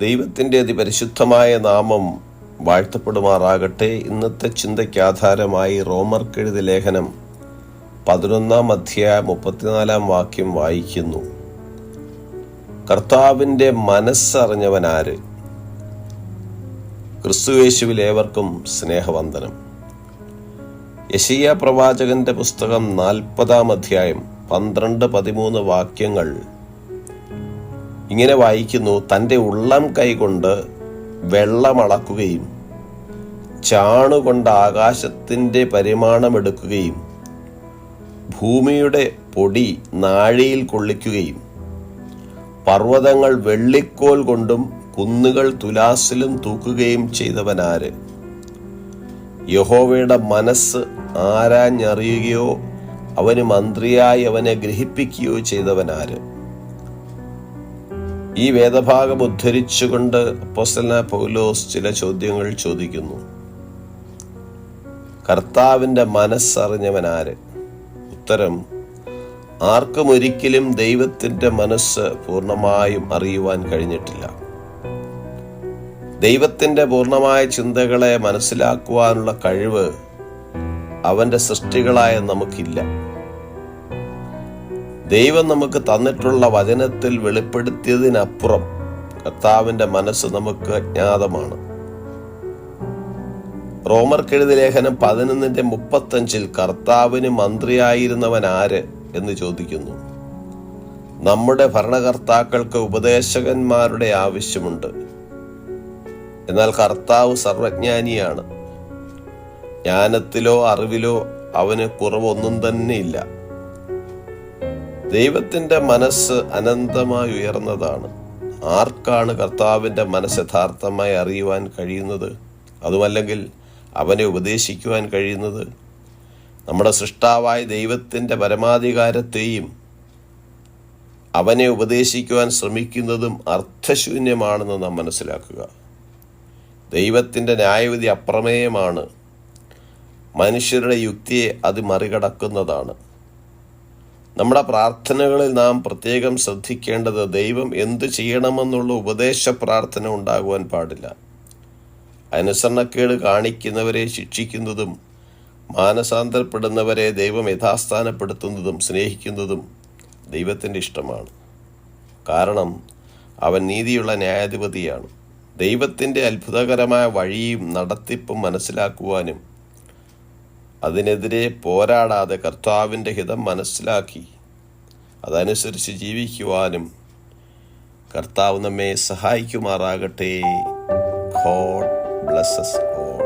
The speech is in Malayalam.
ദൈവത്തിന്റെ അതിപരിശുദ്ധമായ നാമം വാഴ്ത്തപ്പെടുമാറാകട്ടെ. ഇന്നത്തെ ചിന്തയ്ക്ക് ആധാരമായി റോമർക്കെഴുതി ലേഖനം പതിനൊന്നാം അധ്യായ മുപ്പത്തിനാലാം വാക്യം വായിക്കുന്നു. കർത്താവിന്റെ മനസ്സറിഞ്ഞവനാര്? ക്രിസ്തുവേശുവിൽ ഏവർക്കും സ്നേഹവന്ദനം. യശയ്യ പ്രവാചകന്റെ പുസ്തകം നാൽപ്പതാം അധ്യായം പന്ത്രണ്ട് പതിമൂന്ന് വാക്യങ്ങൾ ഇങ്ങനെ വായിക്കുന്നു തന്റെ ഉള്ളം കൈകൊണ്ട് വെള്ളമളക്കുകയും ചാണുകൊണ്ട് ആകാശത്തിന്റെ പരിമാണമെടുക്കുകയും ഭൂമിയുടെ പൊടി നാഴിയിൽ കൊള്ളിക്കുകയും പർവതങ്ങൾ വെള്ളിക്കോൽ കൊണ്ടും കുന്നുകൾ തുലാസിലും തൂക്കുകയും ചെയ്തവനാര്? യഹോവയുടെ മനസ്സ് ആരാഞ്ഞറിയുകയോ അവന് മന്ത്രിയായി അവനെ ഗ്രഹിപ്പിക്കുകയോ ചെയ്തവനാര്? ഈ വേദഭാഗം ഉദ്ധരിച്ചുകൊണ്ട് അപ്പോസ്തലനായ പൗലോസ് ചില ചോദ്യങ്ങൾ ചോദിക്കുന്നു. കർത്താവിന്റെ മനസ്സറിഞ്ഞവനാര് ഉത്തരം ആർക്കും ഒരിക്കലും ദൈവത്തിന്റെ മനസ്സ് പൂർണമായും അറിയുവാൻ കഴിഞ്ഞിട്ടില്ല. ദൈവത്തിന്റെ പൂർണമായ ചിന്തകളെ മനസ്സിലാക്കുവാനുള്ള കഴിവ് അവന്റെ സൃഷ്ടികളായ നമുക്കില്ല. ദൈവം നമുക്ക് തന്നിട്ടുള്ള വചനത്തിൽ വെളിപ്പെടുത്തിയതിനപ്പുറം കർത്താവിന്റെ മനസ്സ് നമുക്ക് അജ്ഞാതമാണ്. റോമർ റോമർക്കെഴുതി ലേഖനം പതിനൊന്നിന്റെ മുപ്പത്തഞ്ചിൽ കർത്താവിന് മന്ത്രിയായിരുന്നവൻ ആര് എന്ന് ചോദിക്കുന്നു. നമ്മുടെ ഭരണകർത്താക്കൾക്ക് ഉപദേശകന്മാരുടെ ആവശ്യമുണ്ട്. എന്നാൽ കർത്താവ് സർവജ്ഞാനിയാണ്. ജ്ഞാനത്തിലോ അറിവിലോ അവന് കുറവൊന്നും തന്നെ ഇല്ല. ദൈവത്തിന്റെ മനസ്സ് അനന്തമായി ഉയർന്നതാണ്. ആർക്കാണ് കർത്താവിന്റെ മനസ്സ് യഥാർത്ഥമായി അറിയുവാൻ കഴിയുന്നത്? അതുമല്ലെങ്കിൽ അവനെ ഉപദേശിക്കുവാൻ കഴിയുന്നത്? നമ്മുടെ സൃഷ്ടാവായ ദൈവത്തിന്റെ പരമാധികാരത്തെയും അവനെ ഉപദേശിക്കുവാൻ ശ്രമിക്കുന്നതും അർത്ഥശൂന്യമാണെന്ന് നാം മനസ്സിലാക്കുക. ദൈവത്തിന്റെ ന്യായവിധി അപ്രമേയമാണ്. മനുഷ്യരുടെ യുക്തിയെ അത് മറികടക്കുന്നതാണ്. നമ്മുടെ പ്രാർത്ഥനകളിൽ നാം പ്രത്യേകം ശ്രദ്ധിക്കേണ്ടത് ദൈവം എന്തു ചെയ്യണമെന്നുള്ള ഉപദേശ പ്രാർത്ഥന ഉണ്ടാകുവാൻ പാടില്ല. അനുസരണക്കേട് കാണിക്കുന്നവരെ ശിക്ഷിക്കുന്നതും മാനസാന്തരപ്പെടുന്നവരെ ദൈവം യഥാസ്ഥാനപ്പെടുത്തുന്നതും സ്നേഹിക്കുന്നതും ദൈവത്തിന്റെ ഇഷ്ടമാണ്. കാരണം അവൻ നീതിയുള്ള ന്യായാധിപതിയാണ്. ദൈവത്തിന്റെ അത്ഭുതകരമായ വഴിയും നടത്തിപ്പും മനസ്സിലാക്കുവാനും അതിനെതിരെ പോരാടാതെ കർത്താവിന്റെ ഹിതം മനസ്സിലാക്കി. അതനുസരിച്ച് ജീവിക്കുവാനും കർത്താവ് നമ്മെ സഹായിക്കുമാറാകട്ടെ. God blesses all.